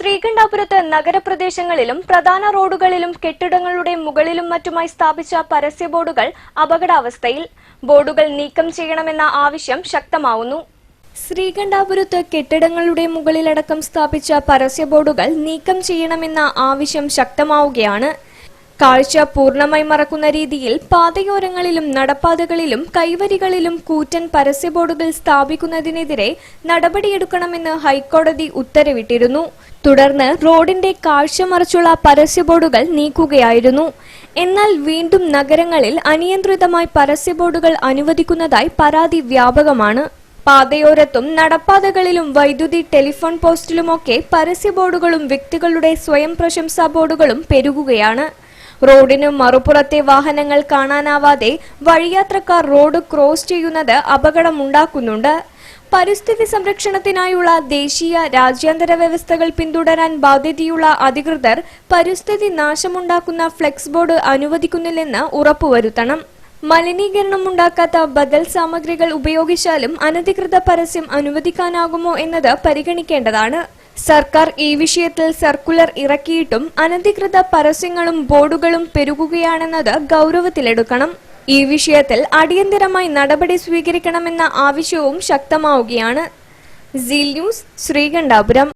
ശ്രീകണ്ഠാപുരത്ത് നഗരപ്രദേശങ്ങളിലും പ്രധാന റോഡുകളിലും കെട്ടിടങ്ങളുടെ മുകളിലും മറ്റുമായി സ്ഥാപിച്ച പരസ്യ ബോർഡുകൾ അപകടാവസ്ഥയിൽ. ബോർഡുകൾ നീക്കം ചെയ്യണമെന്ന ആവശ്യം ശക്തമാവുന്നു. ശ്രീകണ്ഠാപുരത്ത് കെട്ടിടങ്ങളുടെ മുകളിലടക്കം സ്ഥാപിച്ച പരസ്യ ബോർഡുകൾ നീക്കം ചെയ്യണമെന്ന ആവശ്യം ശക്തമാവുകയാണ്. കാഴ്ച പൂർണമായി മറക്കുന്ന രീതിയിൽ പാതയോരങ്ങളിലും നടപ്പാതകളിലും കൈവരികളിലും കൂറ്റൻ പരസ്യ ബോർഡുകൾ സ്ഥാപിക്കുന്നതിനെതിരെ നടപടിയെടുക്കണമെന്ന് ഹൈക്കോടതി ഉത്തരവിട്ടിരുന്നു. തുടർന്ന് റോഡിന്റെ കാഴ്ച മറച്ചുള്ള പരസ്യ ബോർഡുകൾ നീക്കുകയായിരുന്നു. എന്നാൽ വീണ്ടും നഗരങ്ങളിൽ അനിയന്ത്രിതമായി പരസ്യ ബോർഡുകൾ അനുവദിക്കുന്നതായി പരാതി വ്യാപകമാണ്. പാതയോരത്തും നടപ്പാതകളിലും വൈദ്യുതി ടെലിഫോൺ പോസ്റ്റിലുമൊക്കെ പരസ്യ ബോർഡുകളും വ്യക്തികളുടെ സ്വയം പ്രശംസാ ബോർഡുകളും പെരുകുകയാണ്. റോഡിന് മറുപുറത്തെ വാഹനങ്ങൾ കാണാനാവാതെ വഴിയാത്രക്കാർ റോഡ് ക്രോസ് ചെയ്യുന്നത് അപകടമുണ്ടാക്കുന്നുണ്ട്. പരിസ്ഥിതി സംരക്ഷണത്തിനായുള്ള ദേശീയ രാജ്യാന്തര വ്യവസ്ഥകൾ പിന്തുടരാൻ ബാധ്യതയുള്ള അധികൃതർ പരിസ്ഥിതി നാശമുണ്ടാക്കുന്ന ഫ്ലെക്സ് ബോർഡ് അനുവദിക്കുന്നില്ലെന്ന് ഉറപ്പുവരുത്തണം. മലിനീകരണം ഉണ്ടാക്കാത്ത ബദൽ സാമഗ്രികൾ ഉപയോഗിച്ചാലും അനധികൃത പരസ്യം അനുവദിക്കാനാകുമോ എന്നത് പരിഗണിക്കേണ്ടതാണ്. സർക്കാർ ഈ വിഷയത്തിൽ സർക്കുലർ ഇറക്കിയിട്ടും അനധികൃത പരസ്യങ്ങളും ബോർഡുകളും പെരുകുകയാണെന്നത് ഗൗരവത്തിലെടുക്കണം. ഈ വിഷയത്തിൽ അടിയന്തരമായി നടപടി സ്വീകരിക്കണമെന്ന ആവശ്യവും ശക്തമാവുകയാണ്. Seal news Sreekandapuram.